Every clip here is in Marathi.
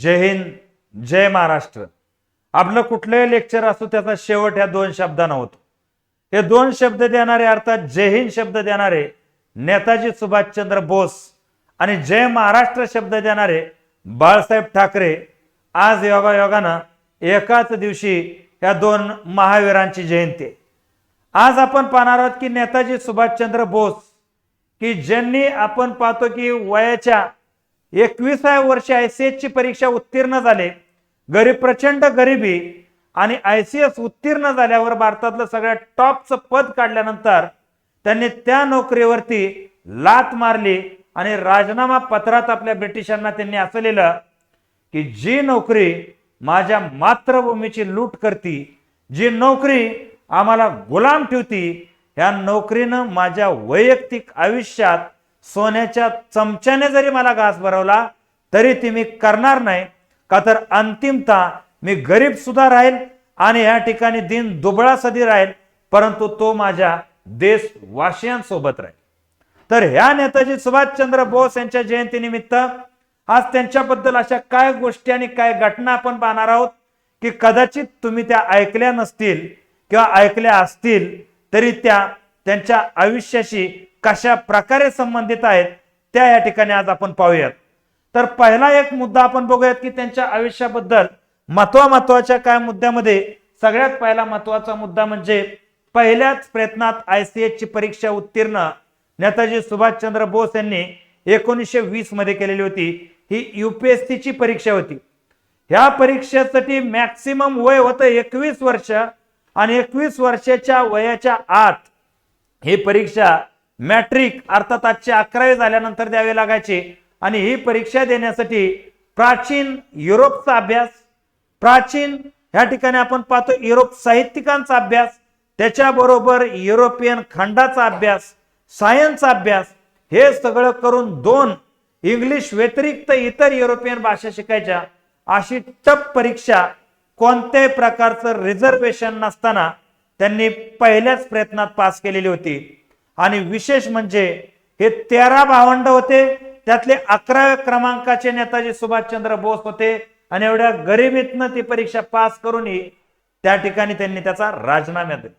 जय हिंद जय महाराष्ट्र. आपलं कुठलंही लेक्चर असो त्याचा शेवट ह्या दोन शब्दांना होतो. हे दोन शब्द देणारे अर्थात जय हिंद शब्द देणारे नेताजी सुभाषचंद्र बोस आणि जय महाराष्ट्र शब्द देणारे बाळासाहेब ठाकरे आज योगायोगानं एकाच दिवशी ह्या दोन महावीरांची जयंती. आज आपण पाहणार आहोत की नेताजी सुभाषचंद्र बोस की ज्यांनी आपण पाहतो की वयाच्या एकविसाव्या वर्षी आय सी एसची परीक्षा उत्तीर्ण झाले. गरीब प्रचंड गरिबी आणि आय सी एस उत्तीर्ण झाल्यावर भारतातलं सगळ्यात टॉपचं पद काढल्यानंतर त्यांनी त्या नोकरीवरती लात मारली आणि राजीनामा पत्रात आपल्या ब्रिटिशांना त्यांनी असं लिहिलं की जी नोकरी माझ्या मातृभूमीची लूट करती जी नोकरी आम्हाला गुलाम ठेवती ह्या नोकरीनं माझ्या वैयक्तिक आयुष्यात सोन्याच्या चमच्याने जरी मला घास भरवला तरी ती मी करणार नाही का तर अंतिमता मी गरीब सुद्धा राहील आणि या ठिकाणी दिन दुबळा सदी राहील परंतु तो माझ्या देशवासियांसोबत राहील. तर ह्या नेताजी सुभाषचंद्र बोस यांच्या जयंतीनिमित्त आज त्यांच्याबद्दल अशा काय गोष्टी आणि काय घटना आपण पाहणार आहोत की कदाचित तुम्ही त्या ऐकल्या नसतील किंवा ऐकल्या असतील तरी त्या त्यांच्या आयुष्याशी कशा प्रकारे संबंधित आहेत त्या या ठिकाणी आज आपण पाहूयात. तर पहिला एक मुद्दा आपण बघूयात की त्यांच्या आयुष्याबद्दल महत्वा महत्त्वाच्या काय मुद्द्यामध्ये सगळ्यात पहिला महत्त्वाचा मुद्दा म्हणजे पहिल्याच प्रयत्नात आय सी ची परीक्षा उत्तीर्ण नेताजी सुभाषचंद्र बोस यांनी एकोणीसशे वीसमध्ये केलेली होती. ही युपीएससी ची परीक्षा होती. ह्या परीक्षेसाठी मॅक्सिमम वय होतं एकवीस वर्ष आणि एकवीस वर्षाच्या वयाच्या आत ही परीक्षा मॅट्रिक अर्थात आजचे अकरावी झाल्यानंतर द्यावे लागायचे. आणि ही परीक्षा देण्यासाठी प्राचीन युरोपचा अभ्यास प्राचीन ह्या ठिकाणी आपण पाहतो युरोप साहित्यिकांचा अभ्यास त्याच्याबरोबर युरोपियन खंडाचा अभ्यास सायन्सचा अभ्यास हे सगळं करून दोन इंग्लिश व्यतिरिक्त इतर युरोपियन भाषा शिकायच्या. अशी टप परीक्षा कोणत्याही प्रकारचं रिझर्वेशन नसताना त्यांनी पहिल्याच प्रयत्नात पास केलेली होती. आणि विशेष म्हणजे हे तेरा भावंड होते त्यातले अकराव्या क्रमांकाचे नेताजी सुभाषचंद्र बोस होते आणि एवढ्या गरिबीतनं ती परीक्षा पास करूनही त्या ठिकाणी त्यांनी त्याचा राजीनामा दिला.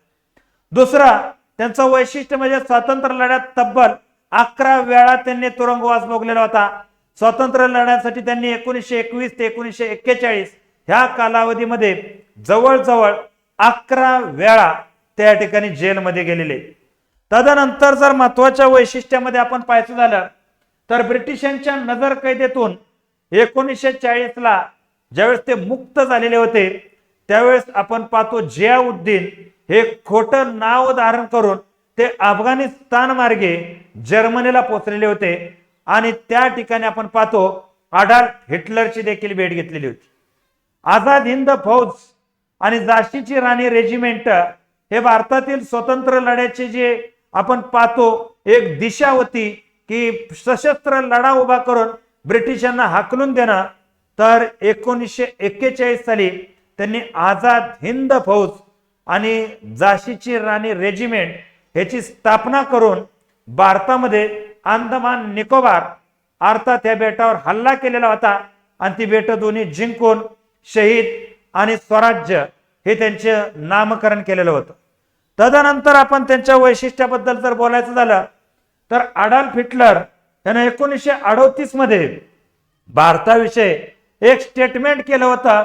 दुसरा त्यांचं वैशिष्ट्य म्हणजे स्वातंत्र्य लढ्यात तब्बल अकरा वेळा त्यांनी तुरुंगवास भोगलेला होता. स्वातंत्र्य लढ्यासाठी त्यांनी एकोणीसशे एकवीस ते एकोणीसशे एक्केचाळीस ह्या कालावधीमध्ये जवळजवळ अकरा वेळा त्या ठिकाणी जेलमध्ये गेलेले. तदनंतर जर महत्त्वाच्या वैशिष्ट्यामध्ये आपण पाहायचं झालं तर ब्रिटिशांच्या नजर कैदेतून एकोणीसशे चाळीस ला ज्यावेळेस ते मुक्त झालेले होते त्यावेळेस आपण पाहतो जियाउद्दीन हे खोटं नाव धारण करून ते अफगाणिस्तान मार्गे जर्मनीला पोचलेले होते आणि त्या ठिकाणी आपण पाहतो अडाल्फ हिटलरची देखील भेट घेतलेली होती. आझाद हिंद फौज आणि झाशीची राणी रेजिमेंट हे भारतातील स्वतंत्र लढ्याचे जे आपण पाहतो एक दिशा होती की सशस्त्र लढा उभा करून ब्रिटिशांना हाकलून देणं तर एकोणीसशे एक्केचाळीस साली त्यांनी आझाद हिंद फौज आणि झाशीची राणी रेजिमेंट ह्याची स्थापना करून भारतामध्ये अंदमान निकोबार अर्थात या बेटावर हल्ला केलेला होता. आणि ती बेट दोन्ही जिंकून शहीद आणि स्वराज्य हे त्यांचे नामकरण केलेलं होतं. तदनंतर आपण त्यांच्या वैशिष्ट्याबद्दल जर बोलायचं झालं तर अडाल्फ हिटलर यानं एकोणीसशे अडोतीसमध्ये भारताविषयी एक स्टेटमेंट केलं होतं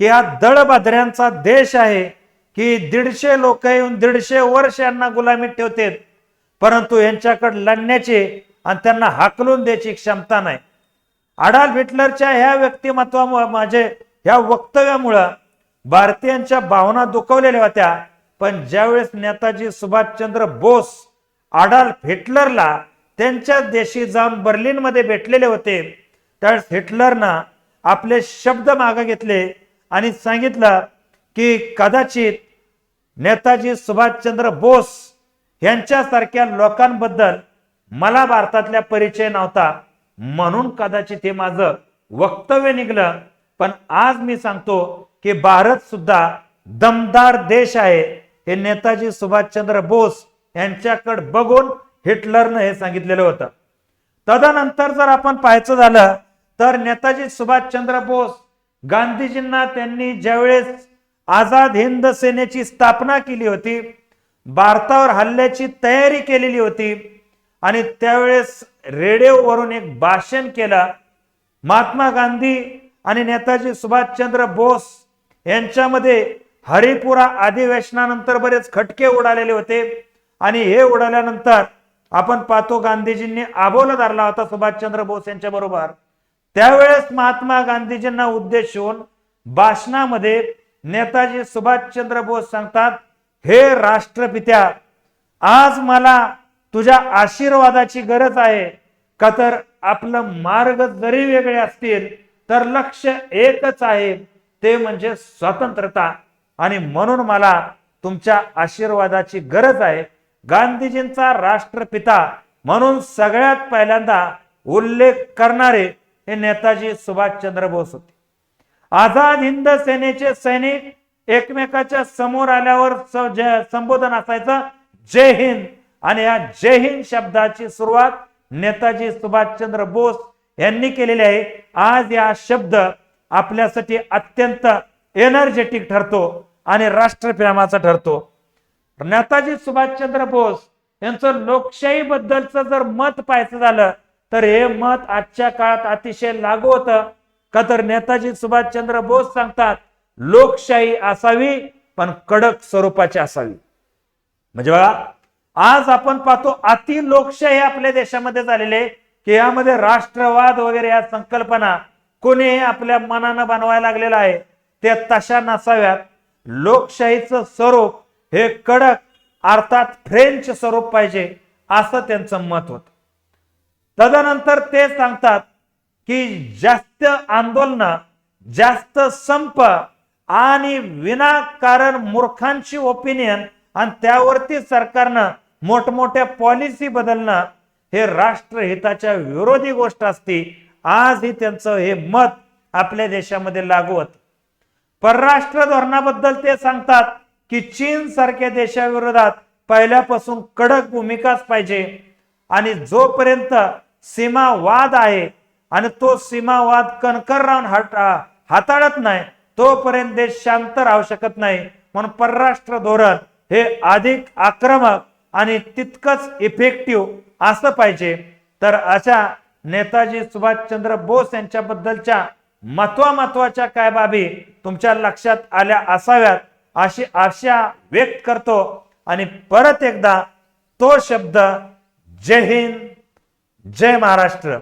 की हा दळभद्र्यांचा देश आहे की दीडशे लोक येऊन दीडशे वर्ष यांना गुलामीत ठेवतात परंतु यांच्याकडे लढण्याची आणि त्यांना हाकलून द्यायची क्षमता नाही. अडाल्फ हिटलरच्या ह्या व्यक्तिमत्वामुळे म्हणजे माझे ह्या वक्तव्यामुळं भारतीयांच्या भावना दुखवलेल्या होत्या. पण ज्यावेळेस नेताजी सुभाषचंद्र बोस अडाल्फ हिटलरला त्यांच्या देशी जाऊन बर्लिनमध्ये भेटलेले होते त्यावेळेस हिटलरनं आपले शब्द मागे घेतले आणि सांगितलं की कदाचित नेताजी सुभाषचंद्र बोस यांच्यासारख्या लोकांबद्दल मला भारतातल्या परिचय नव्हता. म्हणून कदाचित हे माझं वक्तव्य निघलं. पण आज मी सांगतो की भारत सुद्धा दमदार देश आहे. हे नेताजी सुभाषचंद्र बोस यांच्याकडे बघून हिटलरनं हे सांगितलेलं होतं. तदनंतर जर आपण पाहायचं झालं तर नेताजी सुभाषचंद्र बोस गांधीजींना त्यांनी ज्यावेळेस आझाद हिंद सेनेची स्थापना केली होती भारतावर हल्ल्याची तयारी केलेली होती आणि त्यावेळेस रेडिओवरून एक भाषण केलं महात्मा गांधी आणि नेताजी सुभाषचंद्र बोस यांच्यामध्ये हरिपुरा अधिवेशनानंतर बरेच खटके उडालेले होते. आणि हे उडाल्यानंतर आपण पाहतो गांधीजींनी आबोला धरला होता सुभाषचंद्र बोस यांच्या बरोबर. त्यावेळेस महात्मा गांधीजींना उद्देशून भाषणामध्ये नेताजी सुभाषचंद्र बोस सांगतात हे राष्ट्रपित्या आज मला तुझ्या आशीर्वादाची गरज आहे. का तर आपलं मार्ग जरी वेगळे असतील तर लक्ष एकच आहे. ते म्हणजे स्वतंत्रता. आणि म्हणून मला तुमच्या आशीर्वादाची गरज आहे. गांधीजींचा राष्ट्रपिता म्हणून सगळ्यात पहिल्यांदा उल्लेख करणारे हे नेताजी सुभाषचंद्र बोस होते. आझाद हिंद सेनेचे सैनिक एकमेकाच्या समोर आल्यावर संबोधन असायचं जय हिंद. आणि या जय हिंद शब्दाची सुरुवात नेताजी सुभाषचंद्र बोस यांनी केलेली आहे. आज या शब्द आपल्यासाठी अत्यंत एनर्जेटिक ठरतो. आणि राष्ट्रप्रेमाचा ठरतो. नेताजी सुभाषचंद्र बोस यांचं लोकशाही बद्दलचं जर मत पाहायचं झालं तर हे मत आजच्या काळात अतिशय लागू होतं. का तर नेताजी सुभाषचंद्र बोस सांगतात लोकशाही असावी पण कडक स्वरूपाची असावी. म्हणजे बघा आज आपण पाहतो अति लोकशाही आपल्या देशामध्ये झालेले की यामध्ये राष्ट्रवाद वगैरे या संकल्पना कोणी आपल्या मनानं बनवायला लागलेला आहे त्या तशा नसाव्यात. लोकशाहीचं स्वरूप हे कडक अर्थात फ्रेंच स्वरूप पाहिजे असं त्यांचं मत होत. तदनंतर ते सांगतात की जास्त आंदोलन जास्त संप आणि विनाकारण मूर्खांची ओपिनियन आणि त्यावरती सरकारनं मोठमोठ्या पॉलिसी बदलणं हे राष्ट्रहिताच्या विरोधी गोष्ट असती. आज ही त्यांचं हे मत आपल्या देशामध्ये लागू होतं. परराष्ट्र धोरणाबद्दल ते सांगतात की चीन सारख्या देशाविरोधात पहिल्यापासून कडक भूमिकाच पाहिजे. आणि जोपर्यंत सीमावाद आहे आणि तो सीमावाद कणकर राहून हाताळत नाही तोपर्यंत देश शांत राहू शकत नाही. म्हणून परराष्ट्र धोरण हे अधिक आक्रमक आणि तितकंच इफेक्टिव्ह असं पाहिजे. तर अशा नेताजी सुभाषचंद्र बोस यांच्याबद्दलच्या महत्वा महत्त्वाच्या काय बाबी तुमच्या लक्षात आल्या असाव्यात अशी आशा व्यक्त करतो. आणि परत एकदा तो शब्द जय हिंद जय महाराष्ट्र.